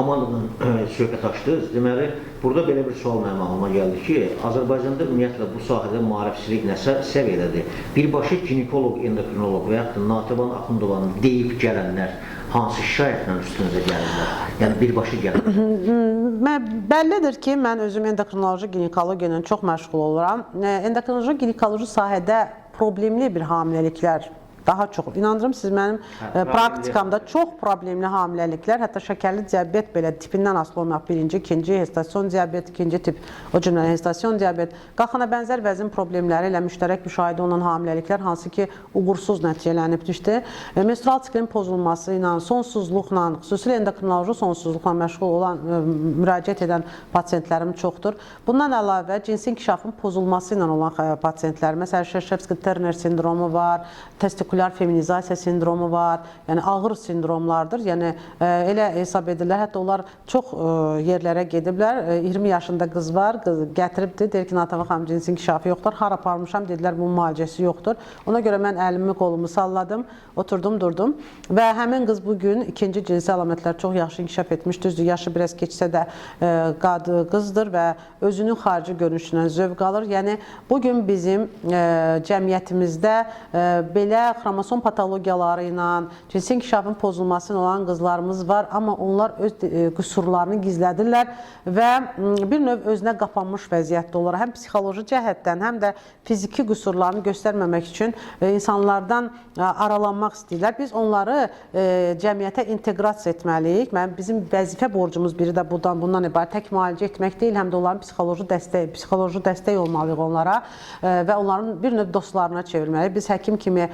komandadan e, söhbət açdınız. Deməli, burada belə bir sual mənim ağlıma gəldi ki, Azərbaycanda ümumiyyətlə bu sahədə maarifçilik nə sə- səviyyədədir? Birbaşa ginekoloq, endokrinoloq və yaxud da Nativan Axundovanın deyib gələnlər hansı şikayətlə üstünüzə gəlirlər? Yəni birbaşa gəlirlər. Mən bəllidir ki, mən özüm endokrinoloji ginekologiya ilə çox məşğul oluram. Endokrinoloji ginekoloji sahədə problemli bir hamiləliklər daha çox. İnandırım siz mənim Hə, praktikamda çox problemli hamiləliklər, hətta şəkərli diabet belə tipindən asılı olmayaq, birinci, ikinci, gestasyon diabet, ikinci tip, o cümlədən gestasyon diabet, qalxana bənzər vəzin problemləri ilə müştərək müşahidə olunan hamiləliklər hansı ki, uğursuz nəticələnibdir. E, Menstrual siklin pozulması ilə, sonsuzluqla, xüsusilə endokrinoloji sonsuzluqla məşğul olan, e, müraciət edən pasientlərim çoxdur. Bundan əlavə cinsi inkişafın pozulması ilə olan pasientlər, məsələn, Şerşevski-Turner sindromu var, testikulyar feminizasiya sindromu var, yəni ağır sindromlardır. Yəni e, elə hesab edirlər, hətta onlar çox e, yerlərə gediblər. E, 20 yaşında qız var, qız gətiribdi, deyir ki, Natava xanım cinsi inkişafı yoxdur. Hara aparmışam, dedilər bunun müalicəsi yoxdur. Ona görə mən əlimi, qolumu salladım, oturdum, durdum və həmin qız bu gün ikinci cinsi əlamətlər çox yaxşı inkişaf etmiş. Düzdür, yaşı biraz keçsə də e, qadı qızdır və özünün xarici görünüşündən zövq alır. Yəni bu gün bizim e, cəmiyyətimizdə e, belə xromosom patologiyaları ilə cinsi inkişafın pozulması ilə olan qızlarımız var, amma onlar öz e, qüsurlarını gizlədirlər və bir növ özünə qapanmış vəziyyətdə olur. Həm psixoloji cəhətdən, həm də fiziki qüsurlarını göstərməmək üçün e, insanlardan e, aralanmaq istəyirlər. Biz onları cəmiyyətə inteqrasiya etməliyik. Mənim bizim vəzifə borcumuz biri də bundan bundan ibarət tək müalicə etmək deyil, həm də onların psixoloji dəstək, psixoloji dəstək olmalıyıq onlara və onların bir növ dostlarına çevirməliyik. Biz həkim kimi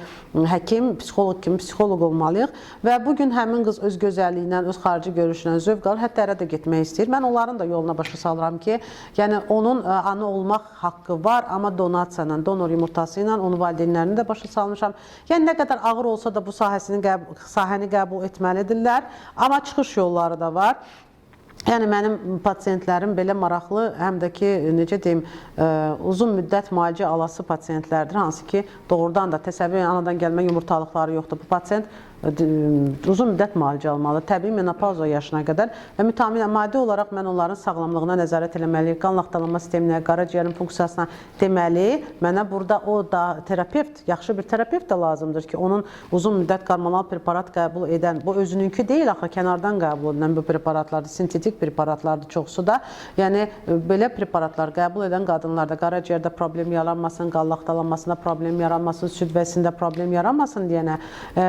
həkim, psixoloq kimi psixoloq olmalıyıq və bu gün həmin qız öz gözəlliyindən, öz xarici görünüşündən zövq alır, hətta ərə də getmək istəyir. Mən onların da yoluna başa salıram ki, yəni onun ə, ana olmaq haqqı var, amma donasiya ilə, donor yumurtası ilə onu valideynlərini də başa salmışam. Yəni nə qədər ağır olsa da bu sahəsini qəbul, sahəni qəbul etməlidirlər, amma çıxış yolları da var. Yəni mənim pasientlərim belə maraqlı, həm də ki, necə deyim, ə, uzun müddət müalicə alası pasientlərdir, hansı ki, doğrudan da təsəvvür anadan gəlmə yumurtalıqları yoxdur. Bu d- uzun müddət müalicə almalı, təbii menopauza yaşına qədər və mütəmmin maddi olaraq mən onların sağlamlığına nəzarət etməliyəm, qan laxtalanma sisteminə, qaraciyərin funksiyasına deməli, mənə burada o da terapevt, yaxşı bir terapevt də lazımdır ki, onun uzun müddət hormonal preparat qəbul edən, bu özününkü deyil axı, kənardan qəbul edilən bu preparatlardır, sintetik preparatlardır çoxsu da. Yəni e, belə preparatlar qəbul edən qadınlarda qaraciyərdə problem yaranmasın, qan laxtalanmasında problem yaranmasın, süd vəsində problem yaranmasın deyənə e,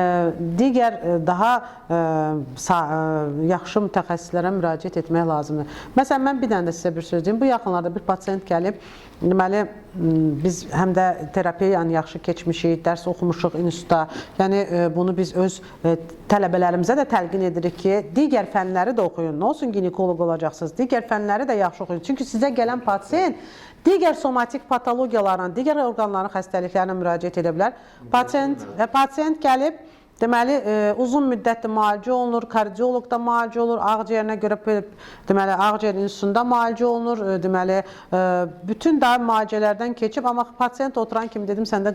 digər e, daha e, e, yaxşı mütəxəssislərə müraciət etmək lazımdır. Məsələn, mən bir dənə də sizə bir söz deyim. Bu yaxınlarda bir pasiyent gəlib, deməli biz həm də terapiyanı yaxşı keçmişik, dərs oxumuşuq institutda. Yəni bunu biz öz tələbələrimizə də təlqin edirik ki, digər fənləri də oxuyun. Nə olsun ginekoloq olacaqsınız? Digər fənləri də yaxşı oxuyun. Çünki sizə gələn pasiyent digər somatik patologiyalarla, digər orqanların xəstəliklərinə müraciət edə bilər. Pasiyent pasiyent gəlib Deməli, e, uzun müddətli müalicə olunur, kardioloqda müalicə olunur, ağciyərinə görə deməli ağciyər institutunda müalicə olunur, e, deməli e, bütün da müalicələrdən keçib, amma pasiyent oturan kimi dedim, səndə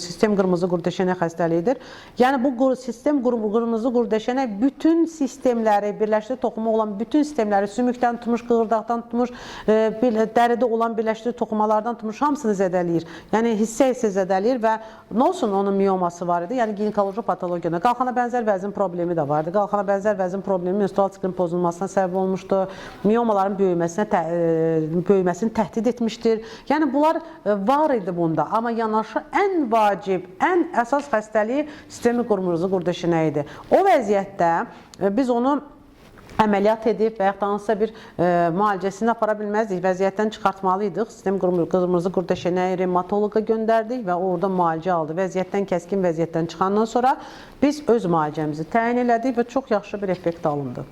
sistem qırmızı qurdeşenə xəstəliyidir. Yəni bu sistem qır, qırmızı qurdeşenə bütün sistemləri, birləşdi toxumu olan bütün sistemləri, sümükdən tutmuş, qığırdaqdan tutmuş, dəridə olan birləşdi toxumalardan tutmuş hamısını zədələyir. Yəni hissə-hissə zədələyir və nə olsun onun mioması var idi. Yəni ginekoloji patologiyada qalxana bənzər vəzin problemi də vardı. Qalxana bənzər vəzin problemi menstrual siklin pozulmasına səbəb olmuşdu. Miomaların böyüməsinə tə, e, böyüməsini təhdid etmişdir. Yəni bunlar e, var idi bunda, amma yanaşı ən vacib, ən əsas xəstəliyi sistemi qurmuruzlu qurdeşinə idi. O vəziyyətdə e, biz onu əməliyyat edib və yaxud da hansısa bir e, müalicəsini apara bilməzdik, vəziyyətdən çıxartmalıydıq. Sistem qırmızı, qırmızı qurdeşenəyi revmatoloqa göndərdik və orada müalicə aldı. Vəziyyətdən kəskin vəziyyətdən çıxandan sonra biz öz müalicəmizi təyin elədik və çox yaxşı bir effekt alındı.